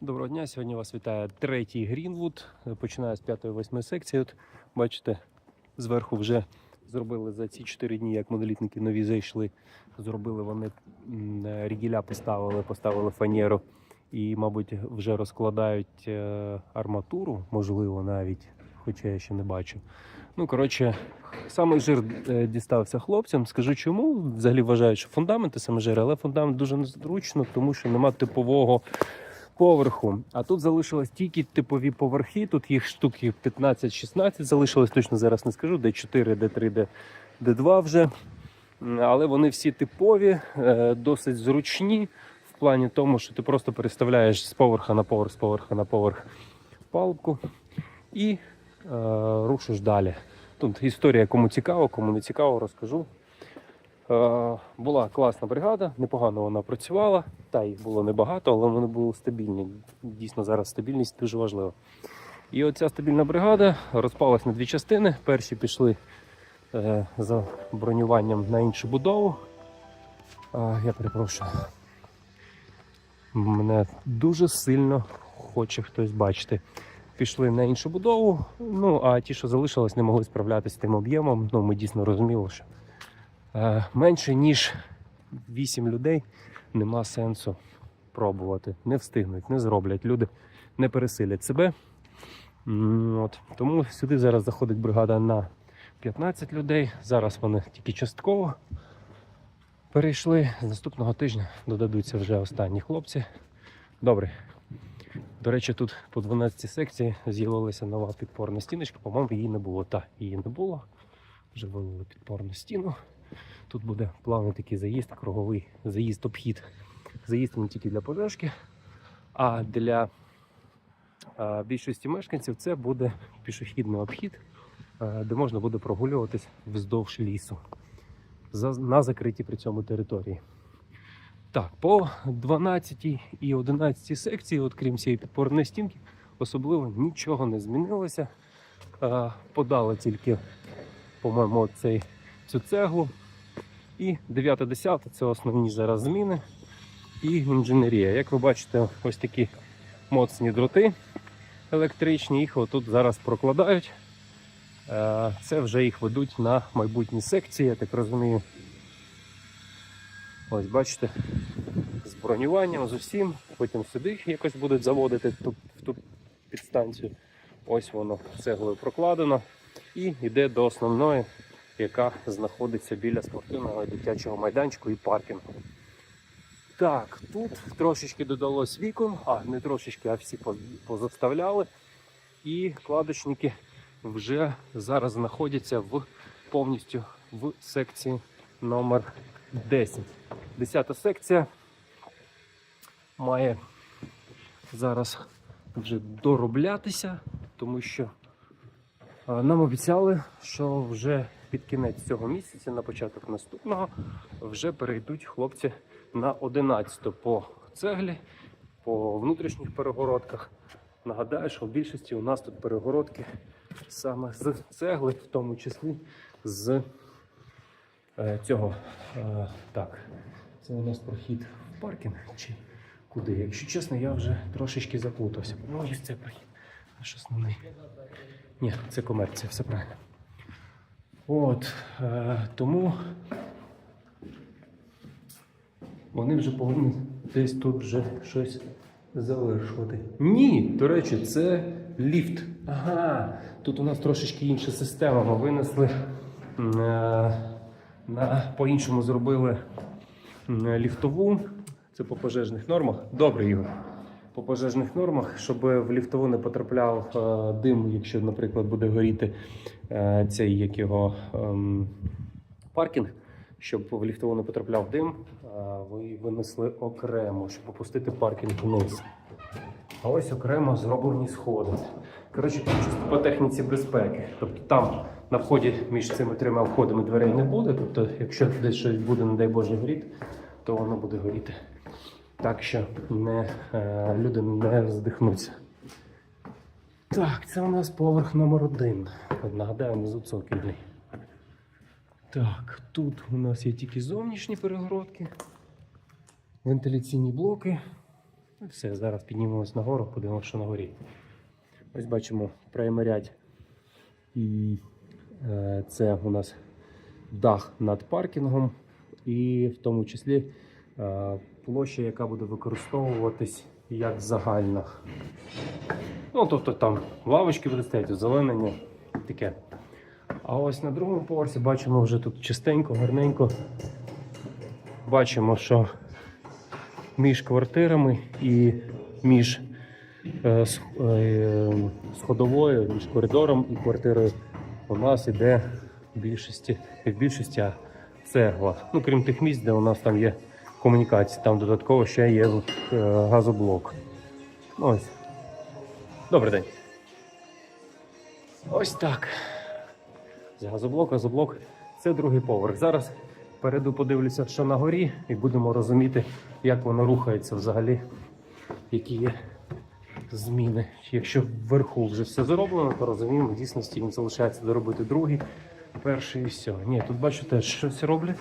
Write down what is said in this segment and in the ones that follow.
Доброго дня. Сьогодні вас вітає третій Грінвуд. Починаю з 5-8 секції. От бачите, зверху вже зробили за ці 4 дні, як монолітники нові зайшли. Зробили вони рігіля, поставили, поставили фанеру і, мабуть, вже розкладають е, арматуру, можливо, навіть, хоча я ще не бачу. Ну, коротше, саме жир е, дістався хлопцям. Скажу чому. Взагалі вважаю, що фундаменти саме жир, але фундамент дуже незручно, тому що нема типового поверху. А тут залишилось тільки типові поверхи. Тут їх штуки 15-16 залишилось, точно зараз не скажу, де 4, де 3, де, де 2 вже. Але вони всі типові, е, досить зручні в плані тому, що ти просто переставляєш з поверха на поверх, з поверха на поверх палубку і е, рушиш далі. Тут історія, кому цікаво, кому не цікаво, розкажу. Е, була класна бригада, непогано вона працювала. Та їх було небагато, але вони були стабільні. Дійсно, зараз стабільність дуже важлива. І оця стабільна бригада розпалась на дві частини. Перші пішли е, за бронюванням на іншу будову. Е, я перепрошую. Мене дуже сильно хоче хтось бачити. Пішли на іншу будову. Ну а ті, що залишились, не могли справлятися з тим об'ємом. Ну, ми дійсно розуміли, що менше ніж 8 людей нема сенсу пробувати. Не встигнуть, не зроблять. Люди не пересилять себе. От. Тому сюди зараз заходить бригада на 15 людей. Зараз вони тільки частково перейшли. З наступного тижня додадуться вже останні хлопці. Добре. До речі, тут по 12 секції з'явилася нова підпорна стіночка. По-моєму, її не було. Та, її не було. Вже вивели підпорну стіну. Тут буде плавний такий заїзд, круговий заїзд, обхід. Заїзд не тільки для пожежки, а для більшості мешканців це буде пішохідний обхід, де можна буде прогулюватись вздовж лісу на закритій при цьому території. Так, по 12 і 11 секції, от крім цієї підпорної стінки, особливо нічого не змінилося. Подали тільки, по-моєму, цю цеглу. І 9-10 це основні зараз зміни і інженерія. Як ви бачите, ось такі моцні дроти електричні, їх отут зараз прокладають. Е, Це вже їх ведуть на майбутні секції, я так розумію. Ось бачите, з бронюванням, з усім. Потім сюди їх якось будуть заводити в ту підстанцію. Ось воно цеглою прокладено і йде до основної яка знаходиться біля спортивного дитячого майданчику і паркінгу. Так, тут трошечки додалось вікон, а не трошечки, а всі поз- позаставляли. І кладочники вже зараз знаходяться в повністю в секції номер 10. Десята секція має зараз вже дороблятися, тому що Нам обіцяли, що вже під кінець цього місяця, на початок наступного, вже перейдуть хлопці на 11 по цеглі, по внутрішніх перегородках. Нагадаю, що в більшості у нас тут перегородки саме з цегли, в тому числі з е, цього. Е, так, це у нас прохід в паркінг чи куди? Якщо чесно, я вже трошечки заплутався. Ну, ось це прохід. Наш основний. Ні, це комерція, все правильно. От, е, тому вони вже повинні десь тут вже щось завершувати. Ні, до речі, це ліфт. Ага, тут у нас трошечки інша система. Ми винесли е, на, по-іншому зробили ліфтову. Це по пожежних нормах. Добре, Ігор по пожежних нормах, щоб в ліфтову не потрапляв е, дим, якщо, наприклад, буде горіти е, цей як його ем, паркінг, щоб в ліфтову не потрапляв дим, е, ви винесли окремо, щоб опустити паркінг вниз. А ось окремо зроблені сходи. Коротше, по техніці безпеки. Тобто там на вході між цими трьома входами дверей не буде. Тобто, якщо десь щось буде, не дай Боже, горіти, то воно буде горіти. Так що не, е, люди не здихнуться. Так, це у нас поверх номер один. Нагадаю, внизу цокільний. Так, тут у нас є тільки зовнішні перегородки, вентиляційні блоки. Ну, Все, зараз піднімемось нагору, подивимося, що на горі. Ось бачимо праймерять. І е, це у нас дах над паркінгом, і в тому числі площа, яка буде використовуватись як загальна. Ну, тобто там лавочки будуть стояти, озеленення, таке. А ось на другому поверсі бачимо вже тут чистенько, гарненько. Бачимо, що між квартирами і між е, е, сходовою, між коридором і квартирою у нас іде в більшості, в більшості цегла. Ну, крім тих місць, де у нас там є комунікації, там додатково ще є е, газоблок. Ось. Добрий день. Ось так. Газоблок, газоблок. Це другий поверх. Зараз перейду подивлюся, що на горі, і будемо розуміти, як воно рухається взагалі, які є зміни. Якщо вверху вже все зроблено, то розуміємо, в дійсності їм залишається доробити другий, перший і все. Ні, тут бачу теж щось роблять.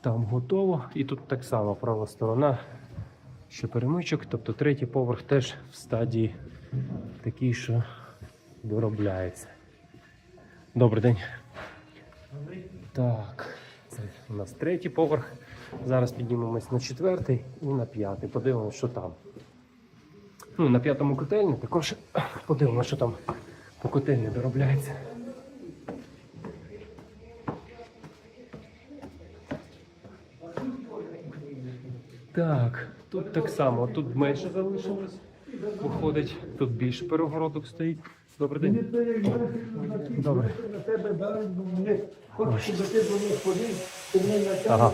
Там готово. І тут так само права сторона. Ще перемичок, тобто третій поверх теж в стадії такий, що доробляється. Добрий день. Так, це у нас третій поверх. Зараз піднімемось на четвертий і на п'ятий. Подивимося, що там. Ну, на п'ятому котельні також подивимося, що там по котельні доробляється. Так, тут так само, тут менше залишилось. Виходить, тут більше перегородок стоїть. Добрий день. Добре. Ага.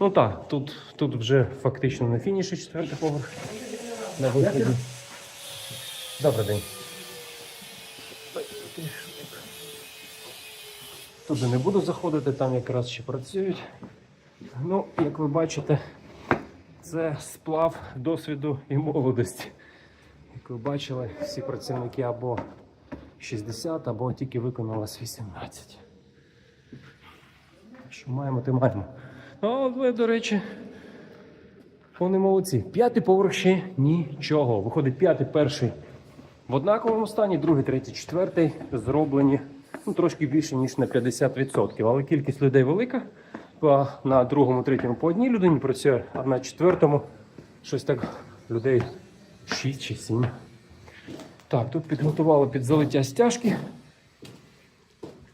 Ну так, тут, тут вже фактично на фініші четвертий поверх. На виході. Добрий день. Туди не буду заходити, там якраз ще працюють. Ну, як ви бачите, це сплав досвіду і молодості. Як ви бачили, всі працівники або 60, або тільки виконалось 18. Що маємо, ти маємо. Ну, але, до речі, вони молодці. П'ятий поверх ще нічого. Виходить, п'ятий, перший в однаковому стані, другий, третій, четвертий зроблені ну, трошки більше, ніж на 50%. Але кількість людей велика. А На другому, третьому по одній людині працює, а на четвертому щось так людей 6 чи 7. Так, тут підготували під залиття стяжки.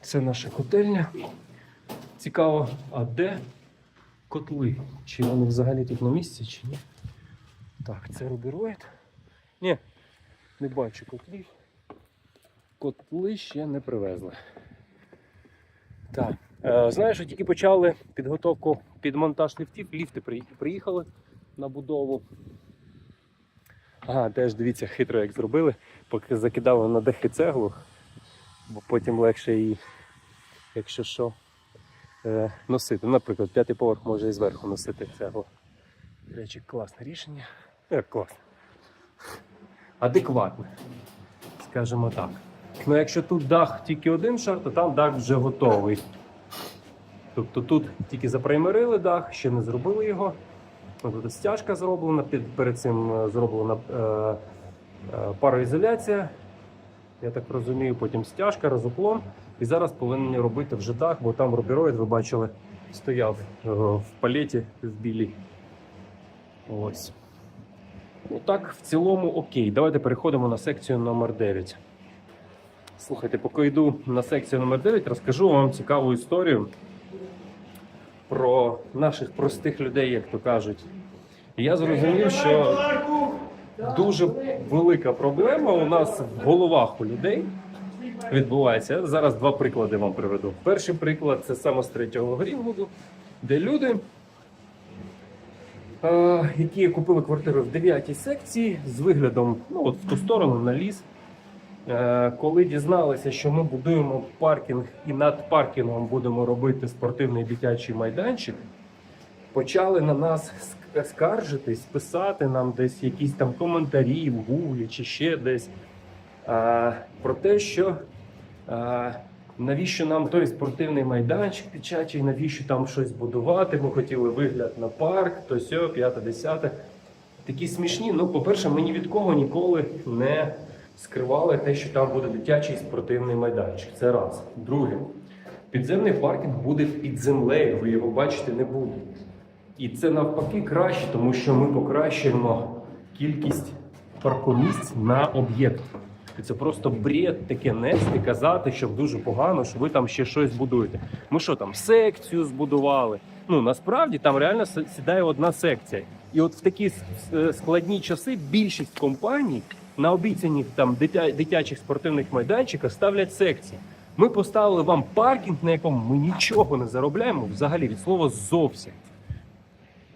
Це наша котельня. Цікаво, а де котли? Чи вони взагалі тут на місці, чи ні? Так, це рубероїд. Ні, не бачу котлів. Котли ще не привезли. Так. Е, знаєш, що тільки почали підготовку під монтаж ліфтів. Ліфти приїхали на будову. Ага, теж дивіться, хитро як зробили, поки закидали на дахи цеглу, бо потім легше її, якщо що, е, носити. Наприклад, п'ятий поверх може і зверху носити цеглу. До речі, класне рішення. Як класне. Адекватне, скажімо так. Ну, якщо тут дах тільки один шар, то там дах вже готовий. Тобто тут тільки запраймерили дах, ще не зробили його. Тут стяжка зроблена, перед цим е, зроблена е, е, пароізоляція. Я так розумію, потім стяжка, розуклон. І зараз повинні робити вже дах, бо там рубіроїд, ви бачили, стояв в палеті в білій. Ось. Ну так, в цілому окей. Давайте переходимо на секцію номер 9. Слухайте, поки йду на секцію номер 9, розкажу вам цікаву історію про наших простих людей, як то кажуть. Я зрозумів, що дуже велика проблема у нас в головах у людей відбувається. Я зараз два приклади вам приведу. Перший приклад це саме з третього Грінвуду, де люди, е, які купили квартиру в 9 секції з виглядом ну, от в ту сторону на ліс. Е, Коли дізналися, що ми будуємо паркінг і над паркінгом будемо робити спортивний дитячий майданчик, почали на нас скаржитись, писати нам десь якісь там коментарі в гуглі чи ще десь а, про те, що а, навіщо нам той спортивний майданчик дитячий, навіщо там щось будувати. Ми хотіли вигляд на парк, то сьо, п'яте, десяте. такі смішні. Ну, по-перше, ми ні від кого ніколи не скривали те, що там буде дитячий спортивний майданчик. Це раз. Друге, підземний паркінг буде під землею, ви його бачити не будете. І це навпаки краще, тому що ми покращуємо кількість паркомісць на об'єкт. І це просто бред таке нести, казати, що дуже погано, що ви там ще щось будуєте. Ми що там, секцію збудували? Ну насправді там реально сідає одна секція. І от в такі складні часи більшість компаній на обіцяних там дитя, дитячих спортивних майданчиках ставлять секції. Ми поставили вам паркінг, на якому ми нічого не заробляємо взагалі від слова зовсім.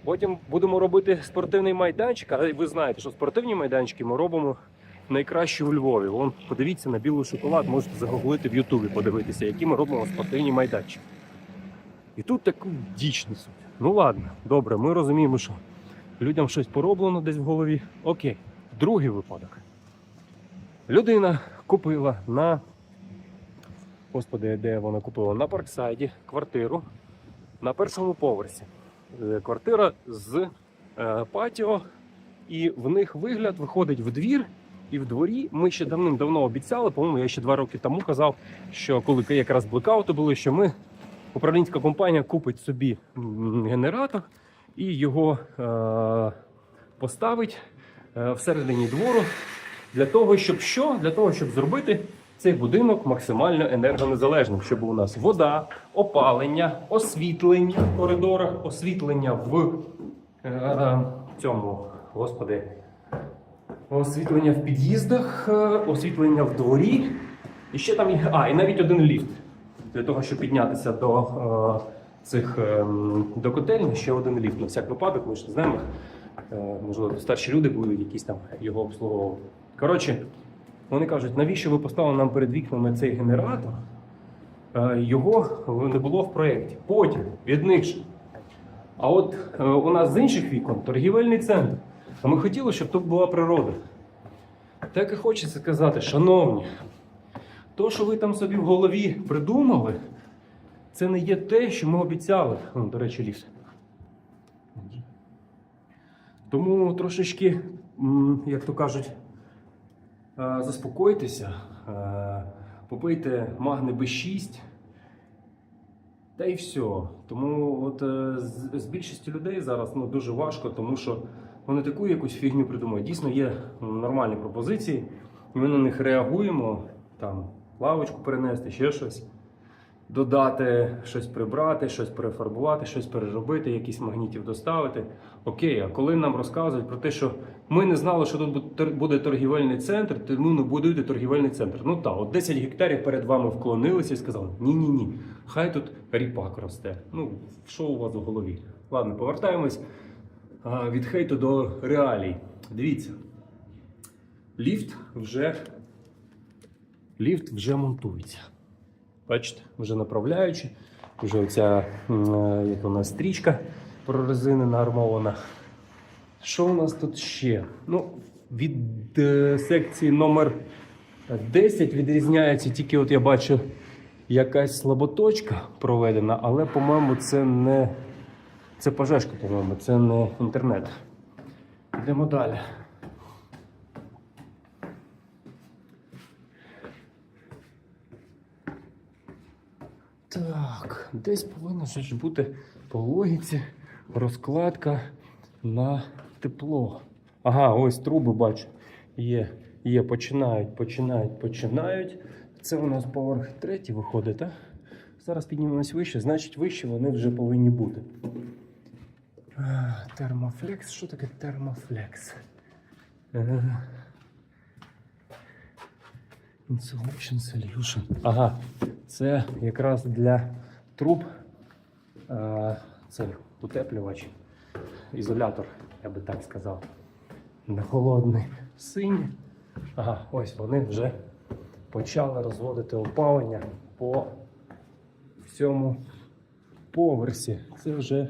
Потім будемо робити спортивний майданчик, але ви знаєте, що спортивні майданчики ми робимо найкраще у Львові. Вон, подивіться на білий шоколад, можете загуглити в Ютубі, подивитися, які ми робимо спортивні майданчики. І тут таку діч. Ну ладно, добре, ми розуміємо, що людям щось пороблено десь в голові. Окей, другий випадок. Людина купила на. Господи, де вона купила? На Парксайді квартиру на першому поверсі. Е, Квартира з е, патіо, і в них вигляд виходить в двір. І в дворі ми ще давним-давно обіцяли, по-моєму, я ще два роки тому казав, що коли якраз блекаути були, що ми управлінська компанія купить собі генератор і його е, поставить е, всередині двору для того, щоб що? Для того, щоб зробити цей будинок максимально енергонезалежним, щоб у нас вода, опалення, освітлення в коридорах, освітлення в е, цьому, господи, освітлення в під'їздах, е, освітлення в дворі. І ще там є. А, і навіть один ліфт. Для того, щоб піднятися до е, цих е, до котельні, ще один ліфт. На всяк випадок, ми ж знаємо. Е, можливо, старші люди будуть якісь там його обслуговувати. Коротше, вони кажуть, навіщо ви поставили нам перед вікнами цей генератор? Е, Його не було в проєкті. Потім від них же. А от е, у нас з інших вікон торгівельний центр. А ми хотіли, щоб тут була природа. Так і хочеться сказати, шановні, то, що ви там собі в голові придумали, це не є те, що ми обіцяли. О, до речі, ліс. Тому трошечки, як то кажуть, заспокойтеся, е, попийте магни Б6. Та й все. Тому от е, з, більшістю людей зараз ну, дуже важко, тому що вони таку якусь фігню придумують. Дійсно є нормальні пропозиції, і ми на них реагуємо. Там лавочку перенести, ще щось, додати, щось прибрати, щось перефарбувати, щось переробити, якісь магнітів доставити. Окей, а коли нам розказують про те, що ми не знали, що тут буде торгівельний центр, тому не будуйте торгівельний центр. Ну так, от 10 гектарів перед вами вклонилися і сказали: ні-ні ні, хай тут ріпак росте. Ну, що у вас в голові? Ладно, повертаємось від хейту до реалій. Дивіться, ліфт вже, ліфт вже монтується. Бачите, вже направляючи, вже оця е, як нас стрічка прорезинена армована. Що у нас тут ще? Ну, від е, секції номер 10 відрізняється тільки, от я бачу, якась слаботочка проведена, але, по-моєму, це не це пожежка, по-моєму, це не інтернет. Йдемо далі. Так, десь повинна ж бути по логіці розкладка на тепло. Ага, ось труби бачу. Є, є, починають, починають, починають. Це у нас поверх третій виходить, так? Зараз піднімемось вище, значить вище вони вже повинні бути. Термофлекс. Що таке термофлекс? Insulation Solution. Ага, це якраз для труб. Е, Це утеплювач, ізолятор, я би так сказав. На холодний синій. Ага, ось вони вже почали розводити опалення по всьому поверсі. Це вже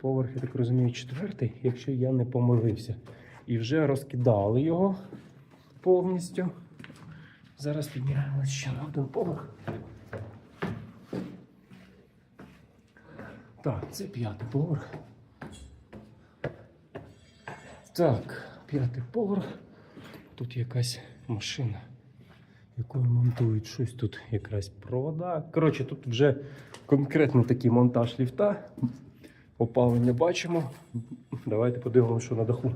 поверх, я так розумію, четвертий, якщо я не помилився. І вже розкидали його повністю. Зараз піднімаємося ще на один поверх. Так, це п'ятий поверх. Так, п'ятий поверх. Тут якась машина, якою монтують щось тут, якраз провода. Коротше, тут вже конкретно такий монтаж ліфта. Опалення бачимо. Давайте подивимося, що на даху.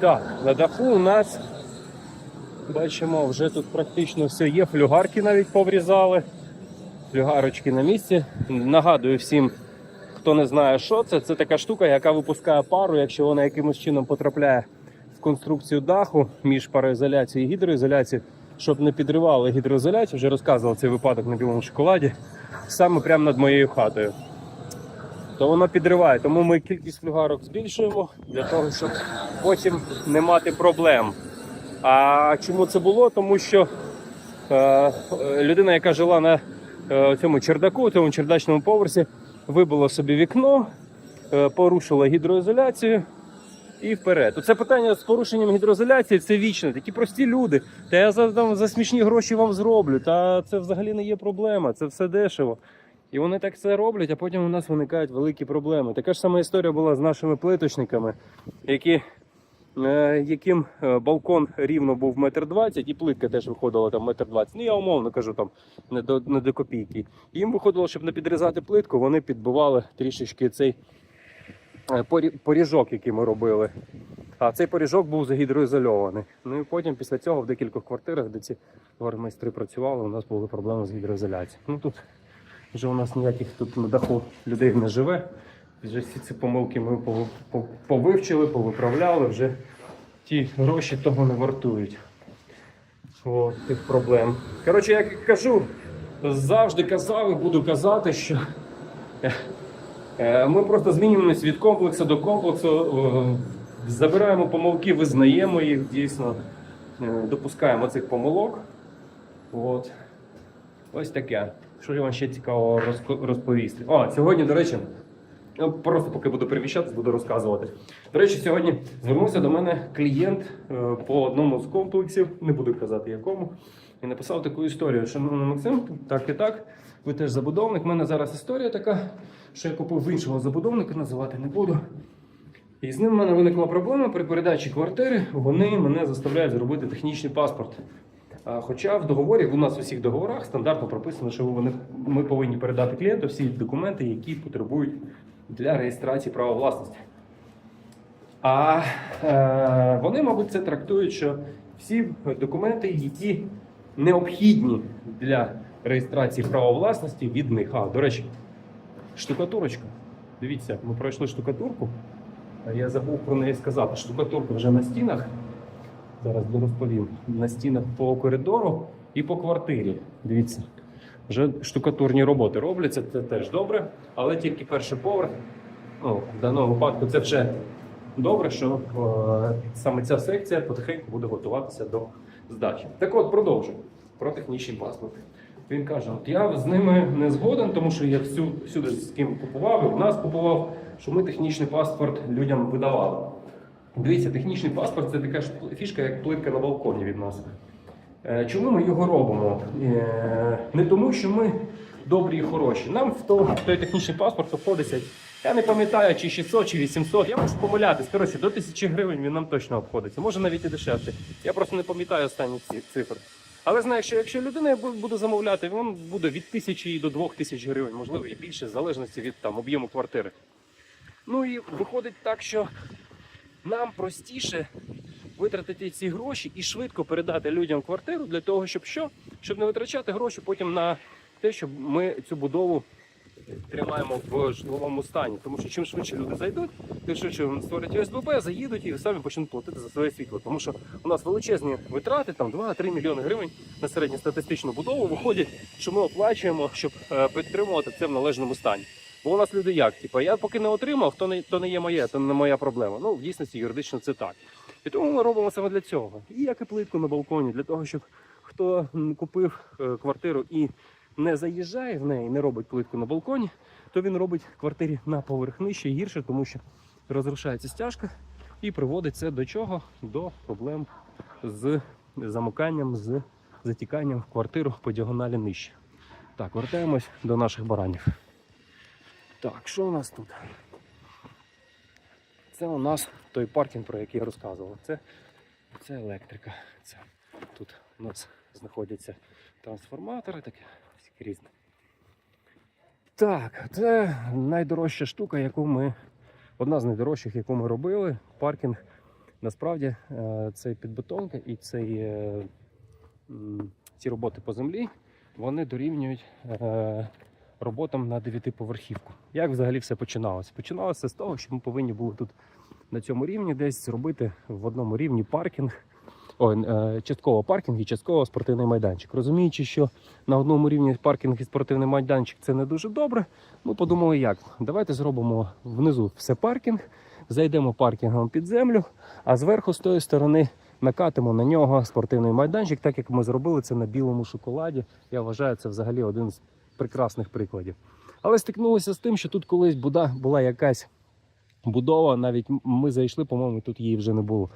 Так, на даху у нас бачимо, вже тут практично все є. Флюгарки навіть поврізали. Флюгарочки на місці. Нагадую всім, хто не знає, що це. Це така штука, яка випускає пару, якщо вона якимось чином потрапляє в конструкцію даху між пароізоляцією і гідроізоляцією, щоб не підривали гідроізоляцію. Вже розказував цей випадок на білому шоколаді, саме прямо над моєю хатою. То воно підриває, тому ми кількість флюгарок збільшуємо для того, щоб потім не мати проблем. А чому це було? Тому що е, е, людина, яка жила на е, цьому чердаку, цьому чердачному поверсі, вибила собі вікно, е, порушила гідроізоляцію і вперед. Це питання з порушенням гідроізоляції це вічне. Такі прості люди. Та я за, там, за смішні гроші вам зроблю. Та це взагалі не є проблема, це все дешево. І вони так це роблять, а потім у нас виникають великі проблеми. Така ж сама історія була з нашими плиточниками, які, е, яким е, балкон рівно був метр двадцять, і плитка теж виходила там метр двадцять. Ну я умовно кажу, там не до, не до копійки. Їм виходило, щоб не підрізати плитку, вони підбивали трішечки цей е, поріжок, який ми робили. А цей поріжок був загідроізольований. Ну і потім після цього в декількох квартирах, де ці майстри працювали, у нас були проблеми з гідроізоляцією. Ну тут вже у нас ніяких тут на даху людей не живе. Вже всі ці помилки ми пов- пов- повивчили, повиправляли, вже ті гроші того не вартують. О, тих проблем. Коротше, як кажу, завжди казав і буду казати, що е, ми просто змінюємося від комплексу до комплексу, е, забираємо помилки, визнаємо їх дійсно, е, допускаємо цих помилок. От. Ось таке. Що я вам ще розко- розповісти? О, сьогодні, до речі, ну, просто поки буду переміщатись, буду розказувати. До речі, сьогодні звернувся до мене клієнт е, по одному з комплексів, не буду казати якому, і написав таку історію. Шановний Максим, так і так. Ви теж забудовник. У мене зараз історія така, що я купив іншого забудовника, називати не буду. І з ним в мене виникла проблема при передачі квартири. Вони мене заставляють зробити технічний паспорт. Хоча в договорі, у нас у всіх договорах стандартно прописано, що вони, ми повинні передати клієнту всі документи, які потребують для реєстрації права власності. А е, вони, мабуть, це трактують, що всі документи, які необхідні для реєстрації права власності від них. А, до речі, штукатурочка. Дивіться, ми пройшли штукатурку. Я забув про неї сказати. Штукатурка вже на стінах. Зараз розповім. На стінах по коридору і по квартирі. Дивіться, вже штукатурні роботи робляться, це теж добре, але тільки перший поверх. Ну, в даному випадку це вже добре, що е, саме ця секція потихеньку буде готуватися до здачі. Так от, продовжую про технічні паспорти. Він каже: от я з ними не згоден, тому що я всю, всюди з ким купував, і в нас купував, що ми технічний паспорт людям видавали. Дивіться, технічний паспорт це така ж фішка, як плитка на балконі від нас. Е, Чому ми його робимо? Е, Не тому, що ми добрі і хороші. Нам в то- в той технічний паспорт обходиться, я не пам'ятаю, чи 600, чи 800. Я можу помилятись. Коротше, до 1000 гривень він нам точно обходиться. Може навіть і дешевше. Я просто не пам'ятаю останні цифри. Але знаю, що якщо людина буде замовляти, він буде від 1000 до 2000 гривень, можливо, і більше, в залежності від там об'єму квартири. Ну і виходить так, що нам простіше витратити ці гроші і швидко передати людям квартиру для того, щоб що? Щоб не витрачати гроші потім на те, щоб ми цю будову тримаємо в житловому стані. Тому що чим швидше люди зайдуть, тим швидше вони створять ОСББ, заїдуть і самі почнуть платити за своє світло. Тому що у нас величезні витрати, там 2-3 мільйони гривень на середньостатистичну будову виходять, що ми оплачуємо, щоб е, підтримувати це в належному стані. Бо у нас люди як? Типа, я поки не отримав, то не, то не є моє, то не моя проблема. Ну, в дійсності юридично це так. І тому ми робимо саме для цього. І як і плитку на балконі, для того, щоб хто купив е, квартиру і не заїжджає в неї, не робить плитку на балконі, то він робить квартирі на поверх нижче гірше, тому що розрушається стяжка, І приводить це до чого? До проблем з замиканням, з затіканням в квартиру по діагоналі нижче. Так, вертаємось до наших баранів. Так, що у нас тут? Це у нас той паркінг, про який я розказував. Це, це електрика. Це, тут у нас знаходяться трансформатори, таке всяке різне. Так, це найдорожча штука, яку ми. Одна з найдорожчих, яку ми робили. Паркінг. Насправді е, це підбетонка і цей, ці роботи по землі вони дорівнюють е, роботам на дев'ятиповерхівку. Як взагалі все починалося? Починалося з того, що ми повинні були тут на цьому рівні десь зробити в одному рівні паркінг. Ой, е, частково паркінг і частково спортивний майданчик. Розуміючи, що на одному рівні паркінг і спортивний майданчик це не дуже добре. Ми подумали, як давайте зробимо внизу все паркінг, зайдемо паркінгом під землю, а зверху з тої сторони накатимо на нього спортивний майданчик, так як ми зробили це на білому шоколаді. Я вважаю, це взагалі один з прекрасних прикладів. Але стикнулися з тим, що тут колись буда- була якась будова, навіть ми зайшли, по-моєму, тут її вже не було.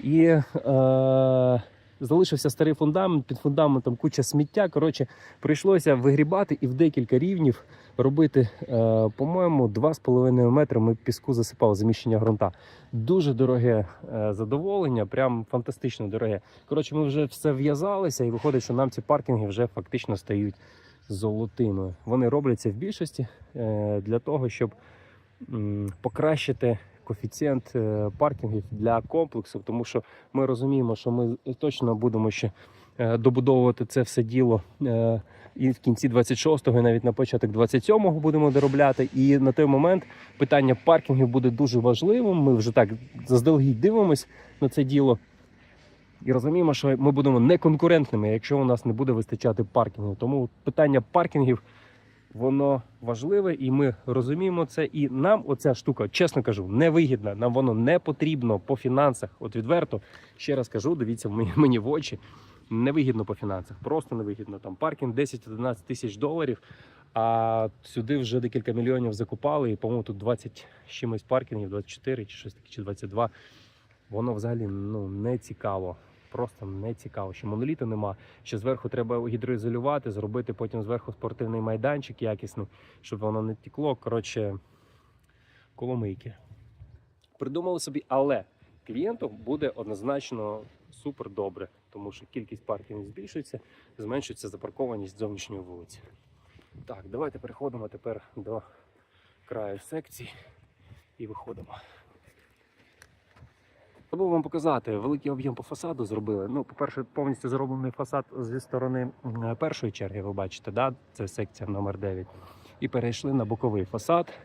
І е, залишився старий фундамент, під фундаментом куча сміття. Коротше, прийшлося вигрібати і в декілька рівнів робити, е, по-моєму, 2,5 метри ми піску засипали заміщення ґрунта. Дуже дороге е, задоволення, прям фантастично дороге. Коротше, ми вже все в'язалися, і виходить, що нам ці паркінги вже фактично стають золотими. Вони робляться в більшості е, для того, щоб покращити коефіцієнт е, паркінгів для комплексу, тому що ми розуміємо, що ми точно будемо ще е, добудовувати це все діло. І в кінці 26-го, і навіть на початок 27-го будемо доробляти. І на той момент питання паркінгів буде дуже важливим. Ми вже так заздалегідь дивимось на це діло. І розуміємо, що ми будемо неконкурентними, якщо у нас не буде вистачати паркінгів. Тому питання паркінгів воно важливе, і ми розуміємо це. І нам оця штука, чесно кажу, невигідна. Нам воно не потрібно по фінансах. От відверто, ще раз кажу, дивіться мені, в очі. Невигідно по фінансах, просто невигідно. Там паркінг 10-11 тисяч доларів. А сюди вже декілька мільйонів закупали, і, по-моєму, тут 20 з чимось паркінгів, 24 чи щось таке, чи 22. Воно взагалі ну, не цікаво. Просто не цікаво. Ще моноліту нема. Ще зверху треба гідроізолювати, зробити потім зверху спортивний майданчик якісний, щоб воно не тікло. Коротше, коломийки. Придумали собі, але клієнту буде однозначно супер добре, тому що кількість паркінгів збільшується, зменшується запаркованість зовнішньої вулиці. Так, давайте переходимо тепер до краю секції і виходимо. Забув вам показати, великий об'єм по фасаду зробили. Ну, по-перше, повністю зроблений фасад зі сторони першої черги, ви бачите, да? це секція номер 9. І перейшли на боковий фасад.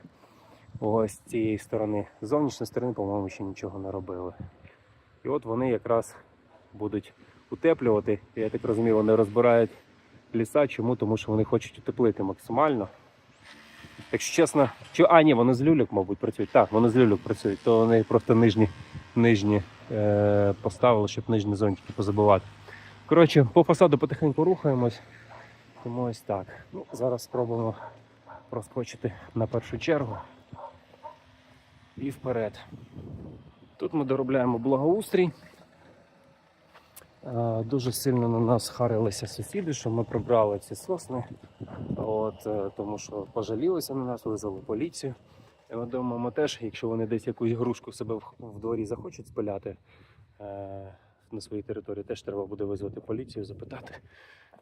Ось з цієї сторони. З зовнішньої сторони, по-моєму, ще нічого не робили. І от вони якраз будуть утеплювати. Я так розумію, вони розбирають ліса. Чому? Тому що вони хочуть утеплити максимально. Якщо чесно, чи а ні, вони з люльок, мабуть, працюють. Так, вони з люльок працюють, то вони просто нижні, нижні е, поставили, щоб нижні зонтики позабивати. Коротше, по фасаду потихеньку рухаємось. Тому ось так. Ну, зараз спробуємо проскочити на першу чергу. І вперед. Тут ми доробляємо благоустрій. Е, Дуже сильно на нас харилися сусіди, що ми прибрали ці сосни. От, е, тому що пожалілися на нас, визвали поліцію. Ми теж, якщо вони десь якусь грушку себе в, дворі захочуть спиляти е, на своїй території, теж треба буде визвати поліцію, запитати,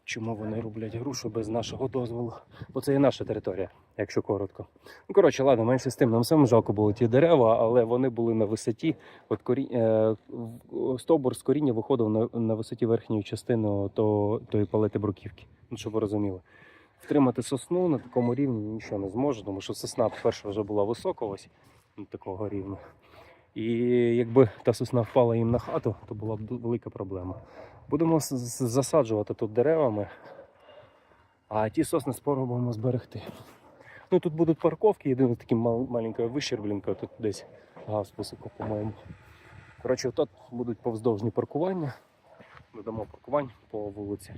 чому вони роблять грушу без нашого дозволу. Бо це і наша територія, якщо коротко. Ну, коротше, ладно, менше з тим, нам самим жалко було ті дерева, але вони були на висоті. От корі... е, стовбур з коріння виходив на, на висоті верхньої частини то, тої палети бруківки. Ну, щоб ви розуміли. Втримати сосну на такому рівні нічого не зможе, тому що сосна, по-перше, вже була висока ось такого рівня. І якби та сосна впала їм на хату, то була б велика проблема. Будемо засаджувати тут деревами, а ті сосни спробуємо зберегти. Ну тут будуть парковки, єдине такі мал- маленькою вищерблінкою, тут десь високо, по-моєму. Коротше, тут будуть повздовжні паркування. Додамо паркувань по вулиці.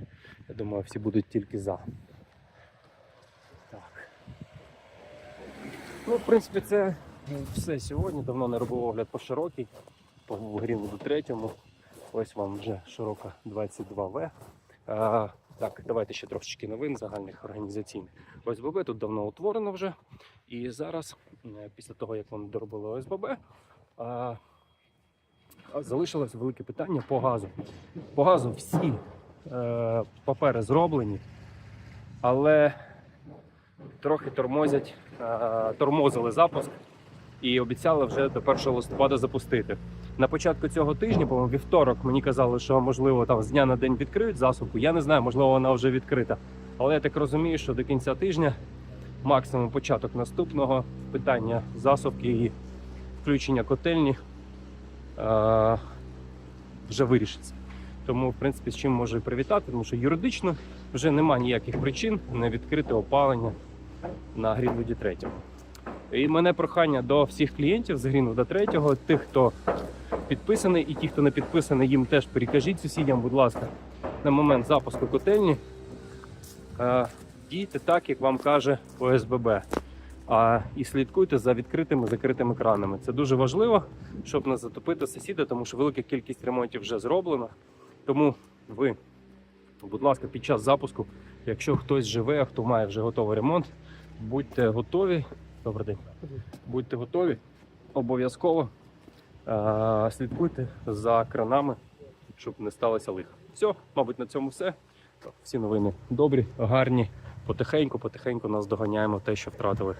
Я думаю, всі будуть тільки за. Ну, в принципі, це Ну, Все сьогодні. Давно не робив огляд по широкій, по Грінвуду третьому. Ось вам вже широка 22В. А, так, давайте ще трошечки новин загальних організаційних. ОСББ тут давно утворено вже. І зараз, після того, як вони доробили ОСББ, а, залишилось велике питання по газу. По газу всі е, папери зроблені, але трохи тормозять, тормозили запуск і обіцяли вже до 1 листопада запустити. На початку цього тижня, по-моєму, вівторок, мені казали, що можливо там з дня на день відкриють засувку. Я не знаю, можливо, вона вже відкрита. Але я так розумію, що до кінця тижня, максимум початок наступного питання засувки і включення котельні е, вже вирішиться. Тому, в принципі, з чим можу і привітати, тому що юридично вже немає ніяких причин не відкрити опалення на Грінвуді 3. І мене прохання до всіх клієнтів з Грінвуда 3, тих, хто підписаний, і ті, хто не підписаний, їм теж перекажіть сусідям, будь ласка, на момент запуску котельні. е, Дійте так, як вам каже ОСББ. А, і слідкуйте за відкритими закритими кранами. Це дуже важливо, щоб не затопити сусіда, тому що велика кількість ремонтів вже зроблена. Тому ви, будь ласка, під час запуску, якщо хтось живе, хто має вже готовий ремонт, будьте готові. Добрий день. Будьте готові. Обов'язково е, слідкуйте за кранами, щоб не сталося лиха. Все, мабуть, на цьому все. Всі новини добрі, гарні. Потихеньку, потихеньку нас доганяємо те, що втратили